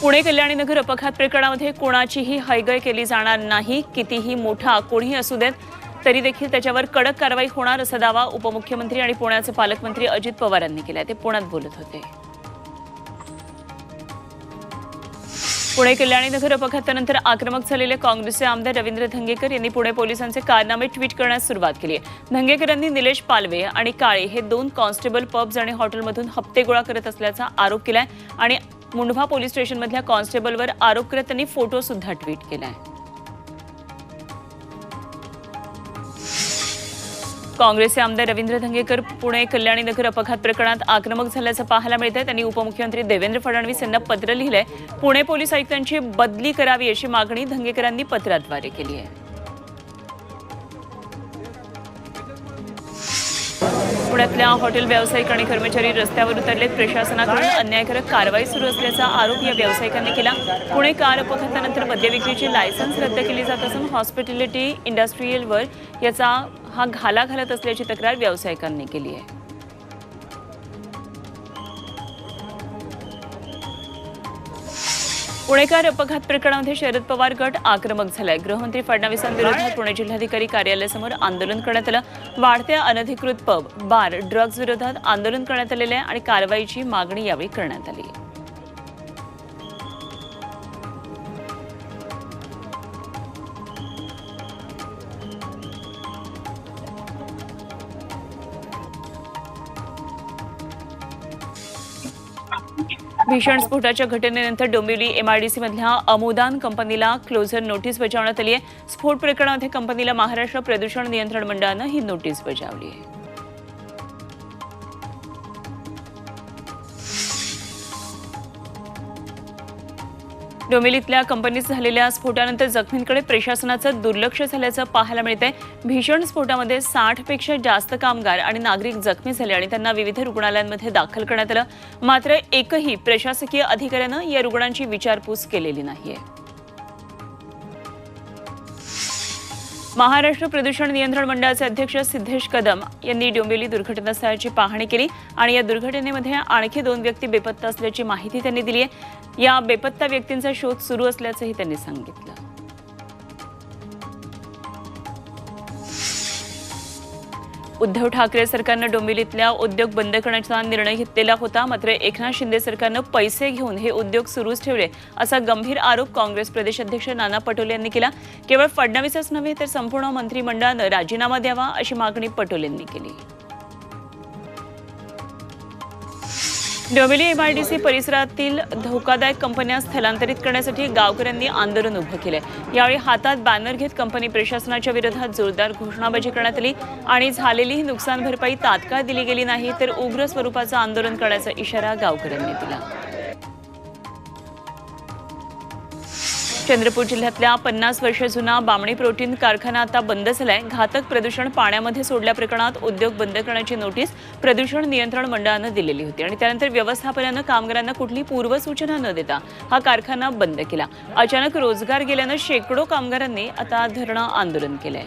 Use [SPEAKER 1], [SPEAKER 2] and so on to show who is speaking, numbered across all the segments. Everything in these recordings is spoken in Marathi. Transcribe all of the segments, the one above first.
[SPEAKER 1] पुणे कल्याणी नगर अपघात प्रकरणामध्ये कोणाचीही हयगय केली जाणार नाही कितीही मोठा कोणीही असू देत तरी देखील त्याच्यावर कडक कारवाई होणार असा दावा उपमुख्यमंत्री आणि पुण्याचे पालकमंत्री अजित पवार यांनी केला ते पुण्यात बोलत होते. पुणे कल्याणी नगर अपघातानंतर आक्रमक झालेले काँग्रेसचे आमदार रवींद्र धंगेकर यांनी पुणे पोलिसांचे कारनामे ट्विट करण्यास सुरुवात केली आहे. धंगेकरांनी निलेश पालवे आणि काळे हे दोन कॉन्स्टेबल पब्स आणि हॉटेलमधून हप्ते गोळा करत असल्याचा आरोप केलाय आणि मुंढवा पोलीस स्टेशनमधल्या कॉन्स्टेबलवर आरोप करत त्यांनी फोटो सुद्धा ट्विट केलाय. काँग्रेसचे आमदार रवींद्र धंगेकर पुणे कल्याणी नगर अपघात प्रकरणात आक्रमक झाल्याचं पाहायला मिळतंय. त्यांनी उपमुख्यमंत्री देवेंद्र फडणवीस यांना पत्र लिहिलंय. पुणे पोलीस आयुक्तांची बदली करावी अशी मागणी धंगेकरांनी पत्राद्वारे केली आहे. पुण्यातल्या हॉटेल व्यावसायिक आणि कर्मचारी रस्त्यावर उतरलेत. प्रशासनाकडून अन्यायकारक कारवाई सुरू असल्याचा आरोप या व्यावसायिकांनी केला. पुणे कार अपघातानंतर मद्यविक्रीची लायसन्स रद्द केली जात असून हॉस्पिटॅलिटी इंडस्ट्रीयलवर याचा हा घाला घालत असल्याची तक्रार व्यावसायिकांनी केली आहे. पुणेकार अपघात प्रकरणामध्ये शरद पवार गट आक्रमक झालाय. गृहमंत्री फडणवीसांविरोधात पुणे जिल्हाधिकारी कार्यालयासमोर आंदोलन करण्यात आलं. वाढत्या अनधिकृत पब बार ड्रग्ज विरोधात आंदोलन करण्यात आलेलं आहे आणि कारवाईची मागणी यावेळी करण्यात आली. भीषण स्फोटाच्या घटनेनंतर डोंबिवली एमआयडीसी मधल्या अमोदान कंपनीला क्लोजर नोटीस बजावण्यात आली आहे. स्फोट प्रकरणामध्ये कंपनीला महाराष्ट्र प्रदूषण नियंत्रण मंडळानं ही नोटीस बजावली आहे. डोंबिवलीतल्या कंपनीत झालेल्या स्फोटानंतर जखमींकडे प्रशासनाचं दुर्लक्ष झाल्याचं पाहायला मिळतंय. भीषण स्फोटामध्ये साठपेक्षा जास्त कामगार आणि नागरिक जखमी झाले आणि त्यांना विविध रुग्णालयांमध्ये दाखल करण्यात आलं. मात्र एकही प्रशासकीय अधिकाऱ्यानं या रुग्णांची विचारपूस केलेली नाहीये. महाराष्ट्र प्रदूषण नियंत्रण मंडळाचे अध्यक्ष सिद्धेश कदम यांनी डोंबिवली दुर्घटनास्थळाची पाहणी केली आणि या दुर्घटनेमध्ये आणखी दोन व्यक्ती बेपत्ता असल्याची माहिती त्यांनी दिली आहे या बेपत्ता व्यक्तींचा शोध सुरू असल्याचंही त्यांनी सांगितलं. उद्धव ठाकरे सरकारनं डोंबिवलीतल्या उद्योग बंद करण्याचा निर्णय घेतलेला होता. मात्र एकनाथ शिंदे सरकारनं पैसे घेऊन हे उद्योग सुरूच ठेवले असा गंभीर आरोप काँग्रेस प्रदेशाध्यक्ष नाना पटोले यांनी केला. केवळ फडणवीसच नव्हे तर संपूर्ण मंत्रिमंडळानं राजीनामा द्यावा अशी मागणी पटोले यांनी केली. डोंबिवली एमआयडीसी परिसरातील धोकादायक कंपन्या स्थलांतरित करण्यासाठी गावकऱ्यांनी आंदोलन उभं केलं यावेळी हातात बॅनर घेत कंपनी प्रशासनाच्या विरोधात जोरदार घोषणाबाजी करण्यात आली आणि झालेली ही नुकसान भरपाई तात्काळ दिली गेली नाही तर उग्र स्वरूपाचं आंदोलन करण्याचा इशारा गावकऱ्यांनी दिला. चंद्रपूर जिल्ह्यातल्या पन्नास वर्ष जुना बामणी प्रोटीन कारखाना आता बंद झालाय. घातक प्रदूषण पाण्यामध्ये सोडल्या प्रकरणात उद्योग बंद करण्याची नोटीस प्रदूषण नियंत्रण मंडळानं दिलेली होती आणि त्यानंतर व्यवस्थापनानं कामगारांना कुठली पूर्वसूचना न देता हा कारखाना बंद केला. अचानक रोजगार गेल्यानं शेकडो कामगारांनी आता धरणं आंदोलन केलंय.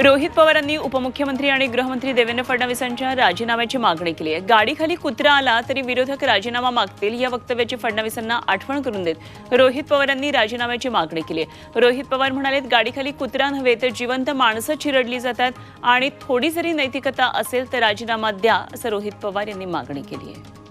[SPEAKER 1] रोहित पवारांनी उपमुख्यमंत्री आणि गृहमंत्री देवेंद्र फडणवीसांच्या राजीनाम्याची मागणी केली आहे. गाडीखाली कुत्रा आला तरी विरोधक राजीनामा मागतील या वक्तव्याची फडणवीसांना आठवण करून देत रोहित पवारांनी राजीनाम्याची मागणी केली आहे. रोहित पवार म्हणाले गाडीखाली कुत्रा नव्हे तर जिवंत माणसं चिरडली जातात आणि थोडी जरी नैतिकता असेल तर राजीनामा द्या असं रोहित पवार यांनी मागणी केली आहे.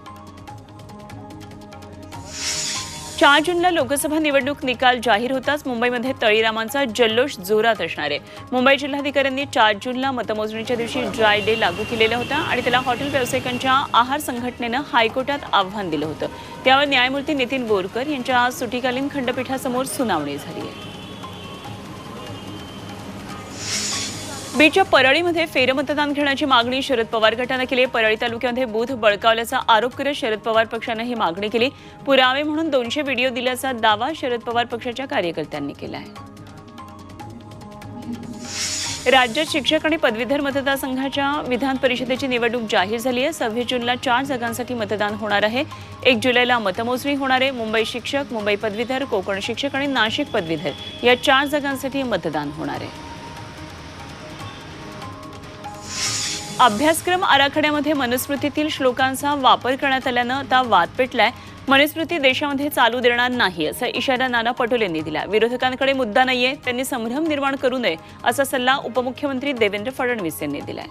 [SPEAKER 1] चार जूनला लोकसभा निवडणूक निकाल जाहीर होताच मुंबईमध्ये तळीरामांचा जल्लोष जोरात असणार आहे. मुंबई जिल्हाधिकाऱ्यांनी चार जूनला मतमोजणीच्या दिवशी ड्राय डे लागू केलेला होता आणि त्याला हॉटेल व्यावसायिकांच्या आहार संघटनेनं हायकोर्टात आव्हान दिलं होतं. त्यावर न्यायमूर्ती नितीन बोरकर यांच्या आज सुटीकालीन खंडपीठासमोर सुनावणी झाली आहे. बीडच्या परळीमध्ये फेरमतदान घेण्याची मागणी शरद पवार गटानं केली. परळी तालुक्यामध्ये बूथ बळकावल्याचा आरोप करत शरद पवार पक्षानं ही मागणी केली. पुरावे म्हणून दोनशे व्हिडिओ दिल्याचा दावा शरद पवार पक्षाच्या कार्यकर्त्यांनी केला आहे राज्यात शिक्षक आणि पदवीधर मतदारसंघाच्या विधान परिषदेची निवडणूक जाहीर झाली आहे. सव्वीस जूनला चार जागांसाठी मतदान होणार आहे. एक जुलैला मतमोजणी होणार आहे. मुंबई शिक्षक मुंबई पदवीधर कोकण शिक्षक आणि नाशिक पदवीधर या चार जागांसाठी मतदान होणार आहे. अभ्यासक्रम आराखड्यामध्ये मनुस्मृतीतील श्लोकांचा वापर करण्यात आल्यानं आता वाद पेटलाय. मनुस्मृती देशामध्ये चालू देणार नाही असा इशारा नाना पटोलेंनी दिला. विरोधकांकडे मुद्दा नाहीये त्यांनी संभ्रम निर्माण करू नये असा सल्ला उपमुख्यमंत्री देवेंद्र फडणवीस यांनी दिलाय.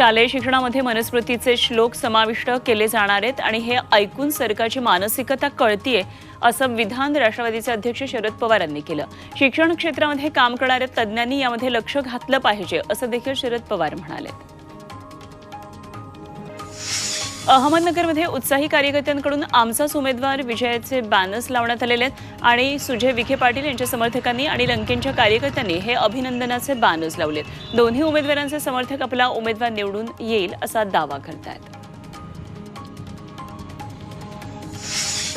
[SPEAKER 1] शालेय शिक्षणामध्ये मनुस्मृतीचे श्लोक समाविष्ट केले जाणार आहेत आणि हे ऐकून सरकारची मानसिकता कळतीये असं विधान राष्ट्रवादीचे अध्यक्ष शरद पवार यांनी केलं. शिक्षण क्षेत्रामध्ये काम करणाऱ्या तज्ज्ञांनी यामध्ये लक्ष घातलं पाहिजे असं देखील शरद पवार म्हणाले. अहमदनगरमध्ये उत्साही कार्यकर्त्यांकडून आमचाच उमेदवार विजयाचे बॅनर्स लावण्यात आलेले आहेत. आणि सुजय विखे पाटील यांच्या समर्थकांनी आणि लंकेंच्या कार्यकर्त्यांनी हे अभिनंदनाचे बॅनर्स लावलेत. दोन्ही उमेदवारांचे समर्थक आपला उमेदवार निवडून येईल असा दावा करतायत.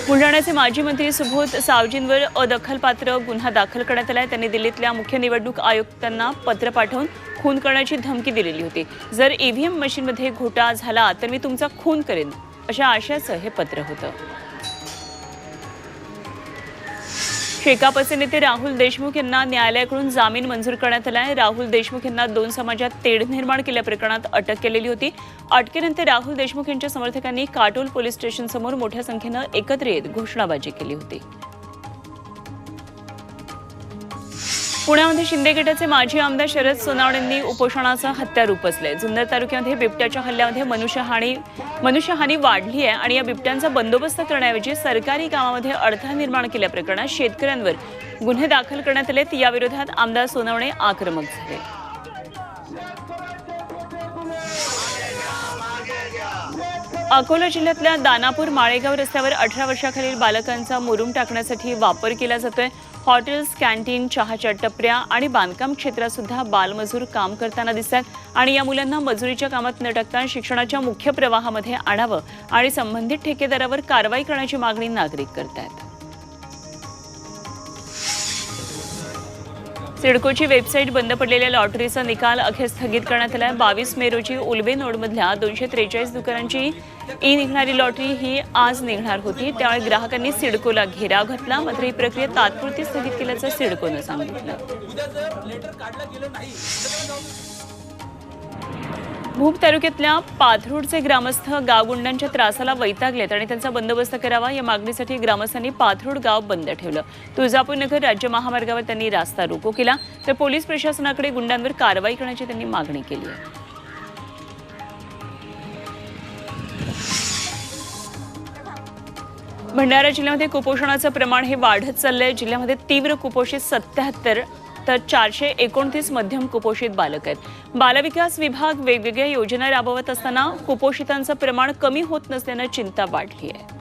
[SPEAKER 1] बुलढाण्याचे माजी मंत्री सुबोध सावजींवर अदखलपात्र गुन्हा दाखल करण्यात आलाय. त्यांनी दिल्लीतल्या मुख्य निवडणूक आयुक्तांना पत्र पाठवून खून करण्याची धमकी दिलेली होती. जर ईव्हीएम मशीनमध्ये घोटाळा झाला तर मी तुमचा खून करेन अशा आशयाचं हे पत्र होतं. शेकापचे नेते राहुल देशमुख यांना न्यायालयाकडून जामीन मंजूर करण्यात आलाय राहुल देशमुख यांना दोन समाजात तेढ निर्माण केल्या प्रकरणात अटक केलेली होती. अटकेनंतर राहुल देशमुख यांच्या समर्थकांनी काटोल पोलीस स्टेशनसमोर मोठ्या संख्येनं एकत्र येत घोषणाबाजी केली होती. पुण्यामध्ये शिंदे गटाचे माजी आमदार शरद सोनावणेंनी उपोषणाचं हत्यार उपसलंय जुन्नर तालुक्यामध्ये बिबट्याच्या हल्ल्यामध्ये मनुष्यहानी मनुष्यहानी वाढली आहे आणि या बिबट्यांचा बंदोबस्त करण्याऐवजी सरकारी कामामध्ये अडथळा निर्माण केल्याप्रकरणात शेतकऱ्यांवर गुन्हे दाखल करण्यात आलेत. याविरोधात आमदार सोनावणे आक्रमक झाले. अकोला जिल्ह्यातल्या दानापूर माळेगाव रस्त्यावर अठरा वर्षाखालील बालकांचा मुरुम टाकण्यासाठी वापर केला जातोय. हॉटेल्स कॅन्टीन चहाच्या टपऱ्या आणि बांधकाम क्षेत्रातसुद्धा बालमजूर काम करताना दिसतात. आणि या मुलांना मजुरीच्या कामात न टाकता शिक्षणाच्या मुख्य प्रवाहामध्ये आणावं आणि संबंधित ठेकेदारावर कारवाई करण्याची मागणी नागरिक करतायत. सिडकोची वेबसाईट बंद पडलेल्या लॉटरीचा निकाल अखेर स्थगित करण्यात आला बावीस मे रोजी उलवे नोडमधल्या दोनशे त्रेचाळीस दुकानांची ई निघणारी लॉटरी ही आज निघणार होती. त्यावेळी ग्राहकांनी सिडकोला घेराव घातला. मात्र ही प्रक्रिया तात्पुरती स्थगित केल्याचं सिडकोनं सांगितलं. भूप तालुक्यातल्या पाथरूडचे ग्रामस्थ गावगुंडांच्या त्रासाला वैतागलेत आणि त्यांचा बंदोबस्त करावा या मागणीसाठी ग्रामस्थांनी पाथरूड गाव बंद ठेवलं. तुळजापूरनगर राज्य महामार्गावर त्यांनी रास्ता रोको केला तर पोलीस प्रशासनाकडे गुंडांवर कारवाई करण्याची त्यांनी मागणी केली आहे. भंडारा जिल्ह्यामध्ये कुपोषणाचं प्रमाण हे वाढत चाललंय. जिल्ह्यामध्ये तीव्र कुपोषित सत्याहत्तर तर चारशे एकोणतीस मध्यम कुपोषित बालक आहेत. बालविकास विभाग वेगवेगळ्या योजना राबवत असताना कुपोषितांचं प्रमाण कमी होत नसल्यानं चिंता वाढली आहे.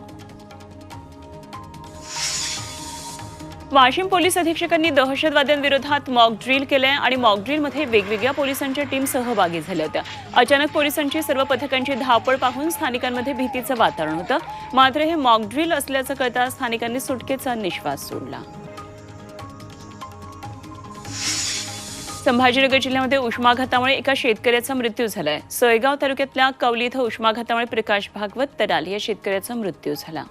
[SPEAKER 1] वाशिम पोलीस अधीक्षकांनी दहशतवाद्यांविरोधात मॉक ड्रिल केलंय आणि मॉक ड्रिलमध्ये वेगवेगळ्या पोलिसांच्या टीम सहभागी झाल्या होत्या. अचानक पोलिसांची सर्व पथकांची धावपळ पाहून स्थानिकांमध्ये भीतीचं वातावरण होतं. मात्र हे मॉक ड्रिल असल्याचं कळता स्थानिकांनी सुटकेचा निश्वास सोडला. संभाजीनगर जिल्ह्यामध्ये उष्माघातामुळे एका शेतकऱ्याचा मृत्यू झालाय. सोयगाव तालुक्यातल्या कवली इथं उष्माघातामुळे प्रकाश भागवत तराल या शेतकऱ्याचा मृत्यू झाला.